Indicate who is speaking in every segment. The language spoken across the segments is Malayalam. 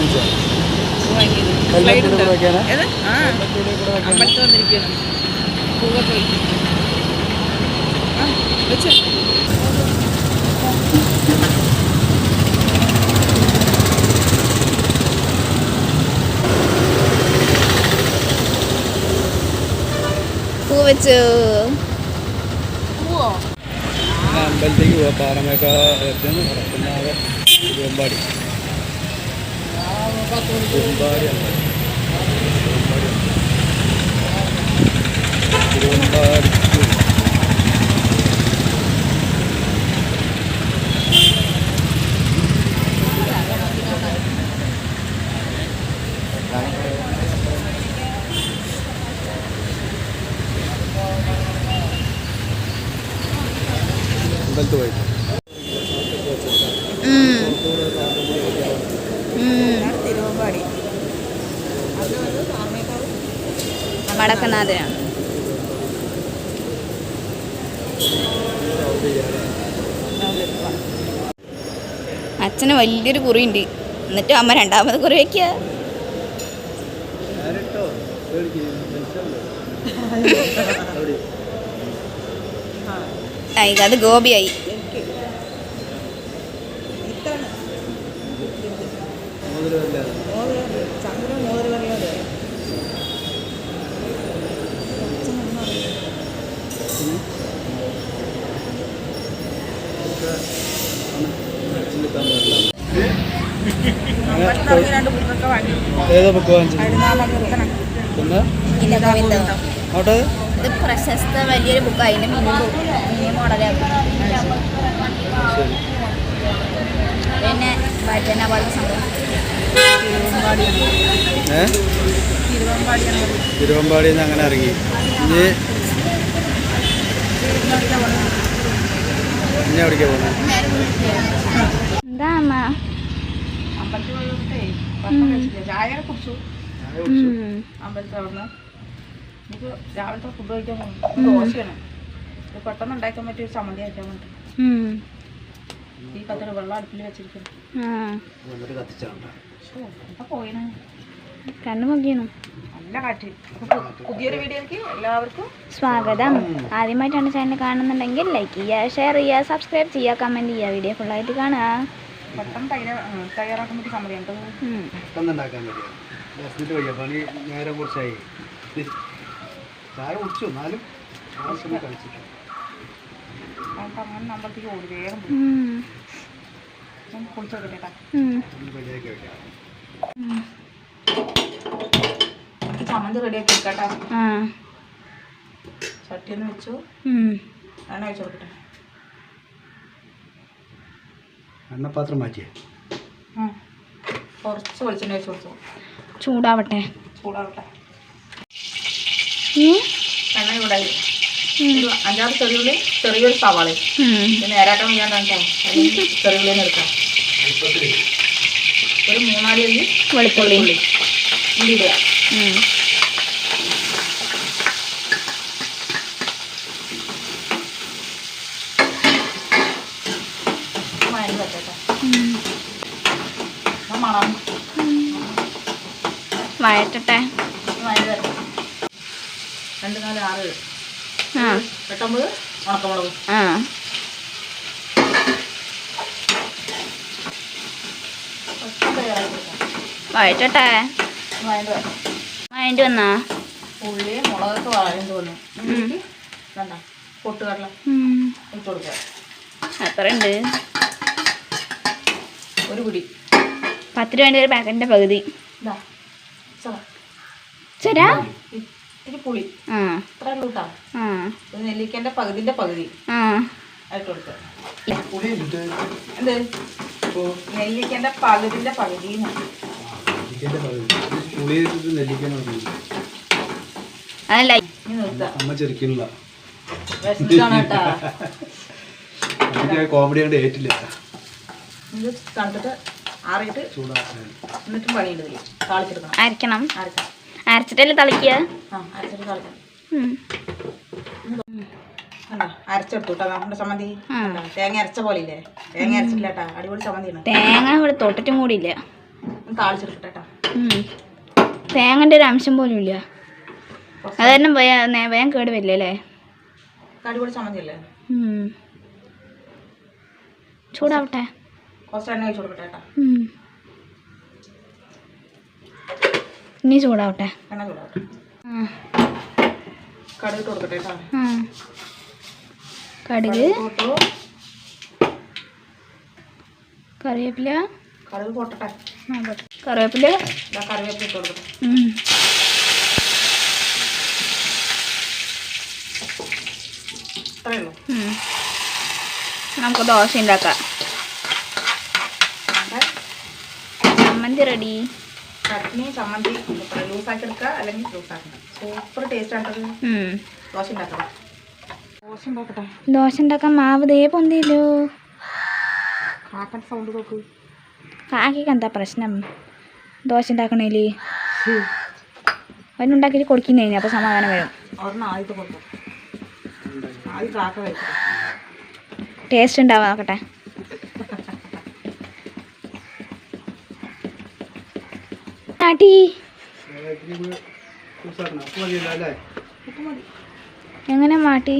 Speaker 1: വാങ്ങിച്ചോ
Speaker 2: പൂ വെച്ചു.
Speaker 1: ഞാൻ അമ്പലത്തേക്ക് പോവാം. പാറമേക്ക എത്തുന്നു. പിന്നെ അവിടെ തിരുവമ്പാടി
Speaker 2: വടക്കനാഥനാണ് അച്ഛന് വലിയൊരു കുറിയുണ്ട്. എന്നിട്ട് അമ്മ രണ്ടാമത് കുറി വയ്ക്കുക അത് ഗോപിയായി.
Speaker 1: ഏതാ ബുക്ക് വാങ്ങിച്ചത്?
Speaker 2: ഇത് പ്രശസ്ത വലിയൊരു ബുക്ക്. അതിന്റെ മിനി മിനി മോഡലാകും
Speaker 1: ശരി.
Speaker 2: പിന്നെ ഭജന പോലത്തെ സംഭവം.
Speaker 1: തിരുവമ്പാടിയിൽ നിന്ന് അങ്ങനെ ഇറങ്ങി. ഇനി ഇനി എവിടേക്കാ പോകുന്നത്
Speaker 2: എന്താ അമ്മ?
Speaker 3: അമ്പലത്തിൽ പോയിട്ടേ ഭക്ഷണം കഴിച്ചില്ല ചായ കുടിച്ചു.
Speaker 1: ചായ കുടിച്ചു.
Speaker 3: അമ്പലത്തിൽ അവിടുന്ന്. എനിക്ക് രാവിലത്തെ ഫുഡ് കഴിക്കാൻ പോകും. ദോശയാണ്. ഇത് പെട്ടെന്ന് ഉണ്ടാക്കാൻ പറ്റിയ ഒരു ചമ്മന്തി കഴിക്കാൻ വേണ്ടി. ഈ കത്തിരി വെള്ളം അടുപ്പിൽ വെച്ചിരിക്കുന്നു.
Speaker 1: വന്നിട്ട് കത്തിച്ചാണ്ട?
Speaker 3: ഓ എന്താ
Speaker 2: കണ്ണു നോക്കിയാണ്
Speaker 3: നല്ല കാറ്റ്. അപ്പൊ പു- പുതിയൊരു വീഡിയോയ്ക്ക് എല്ലാവർക്കും
Speaker 2: സ്വാഗതം. ആദ്യമായിട്ടാണ് ചാനൽ കാണുന്നുണ്ടെങ്കിൽ ലൈക്ക് ചെയ്യുക ഷെയർ ചെയ്യുക സബ്സ്ക്രൈബ് ചെയ്യുക കമന്റ് ചെയ്യുക. വീഡിയോ ഫുള്ളായിട്ട് കാണുക.
Speaker 3: പെട്ടെന്ന് തയ്യാ തയ്യാറാക്കാൻ
Speaker 1: പറ്റിയ പണി നേരം കുറച്ചായി. ചായ കുടിച്ചു. എന്നാലും ആവശ്യം കഴിച്ചിട്ട്
Speaker 3: അങ്ങനെ ഓടി വേഗം കുളിച്ചു വെക്കട്ടെ കേട്ടോ.
Speaker 2: ഉം.
Speaker 1: ഒന്ന് റെഡിയാക്കി വെക്കാം.
Speaker 3: എനിക്ക് ചമ്മന്തി റെഡിയാക്കി വെക്കാട്ടോ
Speaker 2: ആ.
Speaker 3: ചട്ടി ഒന്ന് വെച്ചു എണ്ണ വെച്ച് കൊടുക്കട്ടെ
Speaker 1: എണ്ണപ്പാത്രം മാറ്റിയേ.
Speaker 3: കുറച്ച് വെളിച്ചെണ്ണ വെച്ച് കൊടുത്തു.
Speaker 2: ചൂടാവട്ടെ.
Speaker 3: ചൂടാവട്ടെ. എണ്ണ ചൂടായി. അഞ്ചാറ് ചെറിയുള്ളി ചെറിയൊരു സവാള നേരാക്കാൻ വയ്യാണ്ടാണ് കേട്ടോ ചെറിയുള്ളിനെ എടുക്കാം. ഒരു മൂന്നാൽ അല്ലി
Speaker 2: വെളുത്തുള്ളി.
Speaker 3: ഇടുക നാല് ആറ് എട്ടൊമ്പത് ഉണക്കമുളക്.
Speaker 2: വഴറ്റട്ടെ വഴണ്ടി വന്നാ?
Speaker 3: ഉള്ളി മുളകൊക്കെ വേണ്ട പൊട്ടുകടല. ഇട്ട് കൊടുക്കുക
Speaker 2: അത്രയുണ്ട്.
Speaker 3: ഒരു പിടി.
Speaker 2: പത്ത് രൂപേന്റെ ഒരു പാക്കറ്റിന്റെ പകുതി. ചേരാ
Speaker 3: ഇത്തിരി പുളി.
Speaker 2: ആ.
Speaker 3: ഇത്ര ഉള്ളൂ കേട്ടോ
Speaker 2: ആ.
Speaker 3: ഒരു നെല്ലിക്കന്റെ പകുതിന്റെ പകുതി
Speaker 2: ആ.
Speaker 3: ആയിട്ട് കൊടുക്കുക
Speaker 1: പുളി ഇട്ടിട്ട്
Speaker 3: എന്ത്?
Speaker 1: ഇപ്പോൾ
Speaker 3: നെല്ലിക്കന്റെ പകുതിന്റെ പകുതി
Speaker 1: നെല്ലിക്കന്റെ പകുതി. പുളി ഇട്ടിട്ട് നെല്ലിക്കാൻ
Speaker 2: അതല്ല.
Speaker 3: ഇനി നിർത്തുക
Speaker 1: അമ്മ ചെറുക്കില്ല കോമഡി കൊണ്ട് ഏറ്റില്ല.
Speaker 3: ഇത് തണുത്തിട്ട് ആറിയിട്ട്
Speaker 1: ചൂടാക്കാൻ
Speaker 3: എന്നിട്ടും പണിയുണ്ട് ഇതിൽ താളിച്ചെടുക്കണം.
Speaker 2: അരക്കണം
Speaker 3: അരക്കാം
Speaker 2: അരച്ചിട്ടല്ലേ തളിക്കുക?
Speaker 3: തേങ്ങ അരച്ച പോലെ തേങ്ങ അരച്ചില്ല അടിപൊളി ചമ്മന്തിയാണ്.
Speaker 2: തേങ്ങ ഇവിടെ തൊട്ടിട്ടും കൂടി ഇല്ല തേങ്ങന്റെ. തേങ്ങന്റെ ഒരു അംശം പോലും ഇല്ല. അത് തന്നെ വേഗം കേട് വരില്ലേ അല്ലേ?
Speaker 3: അടിപൊളി.
Speaker 2: ചൂടാവട്ടെ.
Speaker 3: കുറച്ച് എണ്ണ ഒഴിച്ച് കൊടുക്കട്ടെ കേട്ടോ
Speaker 2: ഉം. ഇനി ചൂടാവട്ടെ
Speaker 3: എണ്ണ ചൂടാകട്ടെ
Speaker 2: ആ.
Speaker 3: കടുക് ഇട്ട് കൊടുക്കട്ടെ കേട്ടോ
Speaker 2: ആ. കടുക്
Speaker 3: പോട്ടു
Speaker 2: കറിവേപ്പില
Speaker 3: കടുക് പൊട്ടട്ടെ
Speaker 2: ആ, പോട്ടെ. കറിവേപ്പില
Speaker 3: ഇതാ കറിവേപ്പില ഇട്ട് കൊടുക്കട്ടെ
Speaker 2: ചൂടാവട്ടെ.
Speaker 3: കടുക് കറിവേപ്പില.
Speaker 2: കറിവേപ്പില. നമുക്ക് ദോശ ഉണ്ടാക്കാം. ചമ്മന്തി റെഡി.
Speaker 3: ചട്നി ചമ്മന്തി ലൂസാക്കി എടുക്കുക. അല്ലെങ്കിൽ ലൂസാക്കണം സൂപ്പർ ടേസ്റ്റ് ആണത് ദോശ ഉണ്ടാക്കണം. ദോശ ഉണ്ടാക്കട്ടെ.
Speaker 2: ദോശ ഉണ്ടാക്കാൻ മാവ് ദേ പൊന്തിയല്ലോ.
Speaker 3: കാക്കൻ സൗണ്ട് നോക്ക്.
Speaker 2: കാക്കിക്ക് എന്താ പ്രശ്നം? ദോശ ഉണ്ടാക്കണേൽ. അവനുണ്ടാക്കിയിട്ട് കൊടുക്കുന്നേ അപ്പോൾ സമാധാനം വരും. ടേസ്റ്റ് ഉണ്ടാവാൻ നോക്കട്ടെ
Speaker 3: മതി
Speaker 2: എങ്ങനെ മാട്ടി?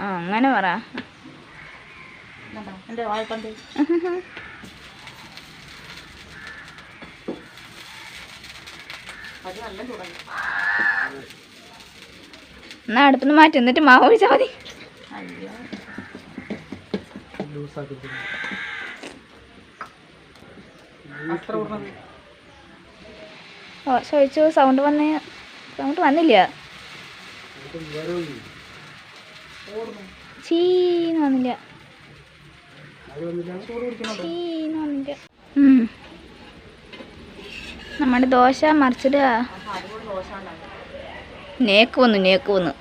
Speaker 2: ആ അങ്ങനെ പറ. എന്നാ അടുത്തുനിന്ന് മാറ്റി എന്നിട്ട് മാവ് ഒഴിച്ചാൽ മതി.
Speaker 3: വിടുന്നത്
Speaker 2: സൗണ്ട് വന്ന്. സൗണ്ട് വന്നില്ല. ചീന്ന് വന്നില്ല. ചീന്ന് വന്നില്ല. നമ്മുടെ ദോശ മറിച്ചിടുക. നേക്ക് വന്നു നേക്ക് വന്നു.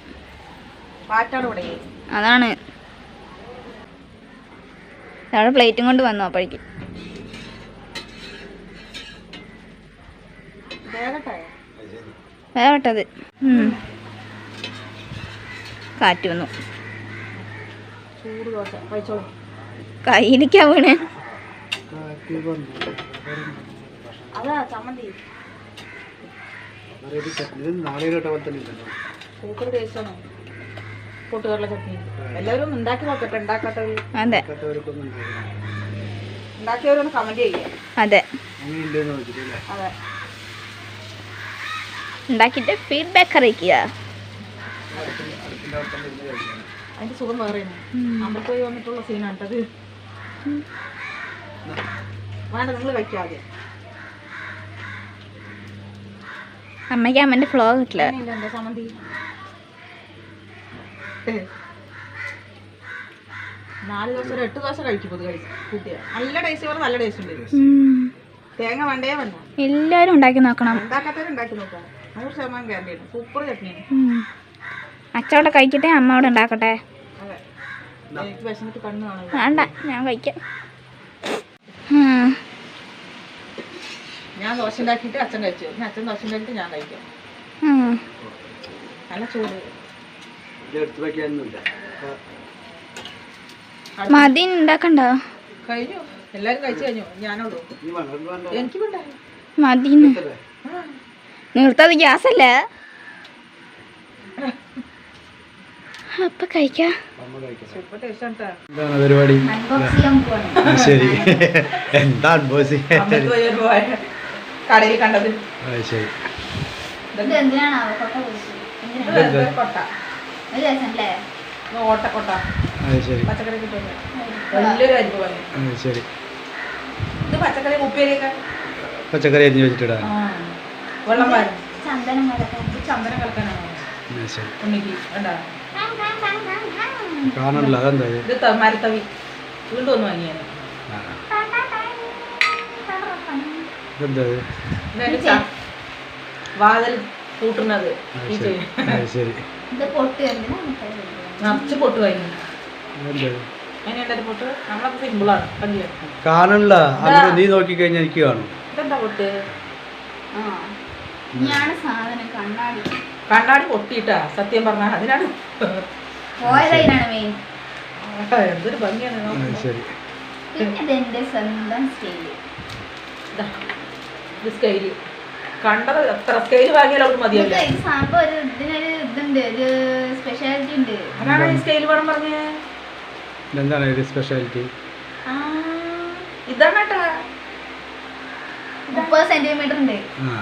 Speaker 2: അതാണ്. അവിടെ പ്ലേറ്റും കൊണ്ട് വന്നു അപ്പോഴേക്ക്
Speaker 3: വേഗട്ടെ
Speaker 2: വേവട്ടത് ഉം. കാറ്റ് വന്നു
Speaker 3: ചൂട് ദോശ കഴിച്ചോളൂ
Speaker 2: കയ്യിലേക്കാ വീണ്
Speaker 1: കാറ്റ് വന്നു
Speaker 3: അതാ ചമ്മന്തി
Speaker 1: വെറൈറ്റി ചട്നി ഇത് നാളെ കേട്ട പോലെ തന്നെ ഉണ്ടല്ലോ
Speaker 3: കാറ്റ് വന്നു. കയ്യിലേക്കാ വീണ്. എല്ലാവരും ഉണ്ടാക്കി നോക്കട്ടെ
Speaker 2: അതെ.
Speaker 3: ഉണ്ടാക്കിയവരൊന്ന്
Speaker 2: അതെ.
Speaker 1: അല്ലേ?
Speaker 3: അതെ.
Speaker 2: ഉണ്ടാക്കിയിട്ട് ഫീഡ്ബാക്ക് അറിയിക്കുക.
Speaker 3: സുഖം അമ്പലത്തിൽ വന്നിട്ടുള്ള സീനാണ് കേട്ടത് വേണ്ട നിങ്ങൾ കഴിക്കാതെ
Speaker 2: അമ്മയ്ക്ക് അമ്മന്റെ ഫ്ലോ കിട്ടില്ല.
Speaker 3: ചമ്മന്തി നാല് ദിവസം ഒരു എട്ട് ദിവസം കഴിക്കും പൊതു നല്ല ടേസ്റ്റ് പറഞ്ഞാൽ നല്ല ടേസ്റ്റ് ഉണ്ട് തേങ്ങ വേണ്ടേ വേണ്ട?
Speaker 2: എല്ലാവരും ഉണ്ടാക്കി നോക്കണം.
Speaker 3: ഉണ്ടാക്കാത്തവരും ഉണ്ടാക്കി നോക്കാം. നൂറ് ശതമാനം ഗ്യാരണ്ടിയാണ് സൂപ്പർ ചട്നിയാണ്
Speaker 2: ഉം. കഴിക്കട്ടെ? അമ്മ അവിടെ ഉണ്ടാക്കട്ടെ? വേണ്ട ഞാൻ കഴിക്കാം.
Speaker 3: ഞാൻ ദോശ ഉണ്ടാക്കിയിട്ട് അച്ഛൻ കഴിച്ചു. പിന്നെ അച്ഛൻ ദോശ ഉണ്ടാക്കിയിട്ട് ഞാൻ കഴിക്കാം. നല്ല ചൂട്.
Speaker 2: മതി ഉണ്ടാക്കണ്ടോ.
Speaker 3: കഴിഞ്ഞു. എല്ലാരും കഴിച്ചു കഴിഞ്ഞു.
Speaker 1: അത്
Speaker 3: എനിക്ക് വേണ്ട
Speaker 1: അല്ലേ?
Speaker 2: നിർത്താതെ ഗ്യാസ് അല്ലേ അപ്പൊ കഴിക്കാം.
Speaker 1: പരിപാടി? ശരി. എന്താ
Speaker 3: പോയ കടയിൽ കണ്ടത്.
Speaker 1: ശരി.
Speaker 3: പച്ചക്കറി
Speaker 1: അരിഞ്ഞു വെച്ചിട്ടിടാ
Speaker 3: ആ. വെള്ളം
Speaker 2: ചന്ദനം
Speaker 3: ഇത് ചന്ദനം
Speaker 1: ആ,
Speaker 3: ഉണ്ണിക്ക്
Speaker 1: അതെന്താ?
Speaker 3: മരത്തവി. വീണ്ടും ഒന്ന് വാങ്ങിയാണ് വാതിൽ കൂട്ടുന്നത്
Speaker 2: പൊട്ട്
Speaker 3: നിറച്ച് വാങ്ങി
Speaker 1: നീ നോക്കിക്കഴിഞ്ഞാൽ എനിക്ക് കാണും.
Speaker 3: ഇതെന്താ പൊട്ട്?
Speaker 2: സാധനം കണ്ണാടി.
Speaker 3: കണ്ണാടി പൊട്ടിയിട്ടാ സത്യം പറഞ്ഞാൽ അതിനാണ്.
Speaker 2: പോയതിനാണ് മെയിൻ
Speaker 3: ആ, എന്തൊരു ഭംഗിയാണ്
Speaker 1: അത്
Speaker 3: നോക്കുമ്പോ.
Speaker 1: ശരി.
Speaker 2: പിന്നെ ഇതെന്റെ സ്വന്തം സ്റ്റൈൽ
Speaker 3: ഇതാ, ഇത് സ്കെയിൽ കണ്ടത് എത്ര അവർക്ക്
Speaker 2: സംഭവം ഒരു ഇതിനൊരു ഇതുണ്ട് ഒരു സ്പെഷ്യാലിറ്റി ഉണ്ട്.
Speaker 3: അതാണ് ഈ സ്കെയിൽ വേണം പറഞ്ഞേ?
Speaker 1: എന്താണ് ഒരു സ്പെഷ്യാലിറ്റി
Speaker 3: ഇതാണ് കേട്ടാ
Speaker 2: മുപ്പത് സെന്റിമീറ്റർ ഉണ്ട്.
Speaker 1: ആ.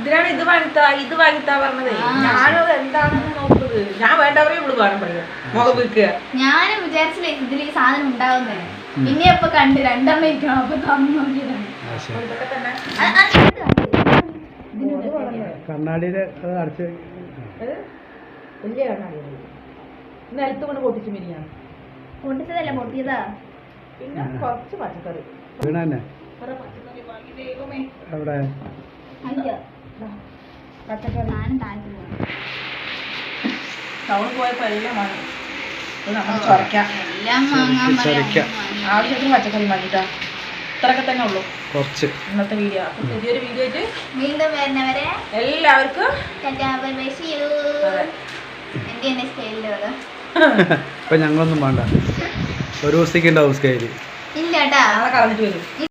Speaker 3: ഇതിനാണ് ഇത് വനിതാ ഇത് വനിതാ പറഞ്ഞത്. ഞാനത് എന്താണെന്ന് നോക്കുന്നത് ഞാൻ വേണ്ടവരെ ഇവിടെ വേണം പറയാം മുഖം വിൽക്കുക
Speaker 2: ഞാനും വിചാരിച്ചില്ല ഇതിൽ ഈ സാധനം ഉണ്ടാവുന്നേ. പിന്നെ അപ്പൊ കണ്ട് രണ്ടമ്മ ഇരിക്കണം അപ്പൊ തന്നു നോക്കിയതാണ്. അത്
Speaker 1: അടച്ച്.
Speaker 3: വലിയ കണ്ണാടിയാണ് നിലത്ത് കൊണ്ട് പൊട്ടിച്ച് മിനിയാണ്
Speaker 2: പൊട്ടിച്ചതല്ല പൊട്ടിയതാ.
Speaker 3: പിന്നെ കുറച്ച് പച്ചക്കറി. പച്ചക്കറി വാങ്ങി ദൈവമേ.
Speaker 1: അവിടെ.
Speaker 2: അയ്യോ.
Speaker 3: പച്ചക്കറി.
Speaker 2: ഞാനും താഴ്ത്തു പോകാം
Speaker 3: ടൗണിൽ പോയപ്പോൾ എല്ലാം വാങ്ങി. ഇത് നമ്മൾ ചൊരക്കാം
Speaker 2: എല്ലാം വാങ്ങാൻ പറയാം.
Speaker 1: ചൊരക്കാം.
Speaker 3: ആവശ്യത്തിന് പച്ചക്കറി വാങ്ങിട്ടാ ഇത്രയൊക്കെ തന്നെ ഉള്ളൂ.
Speaker 1: കുറച്ച്.
Speaker 3: ഇന്നത്തെ വീഡിയോ അപ്പം പുതിയൊരു വീഡിയോ ആയിട്ട്
Speaker 2: വീണ്ടും വരുന്നവരെ
Speaker 3: എല്ലാവർക്കും
Speaker 1: ഇപ്പൊ ഞങ്ങളൊന്നും വേണ്ട. ഒരു ദിവസത്തേക്ക് ഉണ്ടാവും സ്കെയിൽ
Speaker 2: ഇല്ല കേട്ടാ
Speaker 3: നാളെ കളഞ്ഞിട്ട് വരും.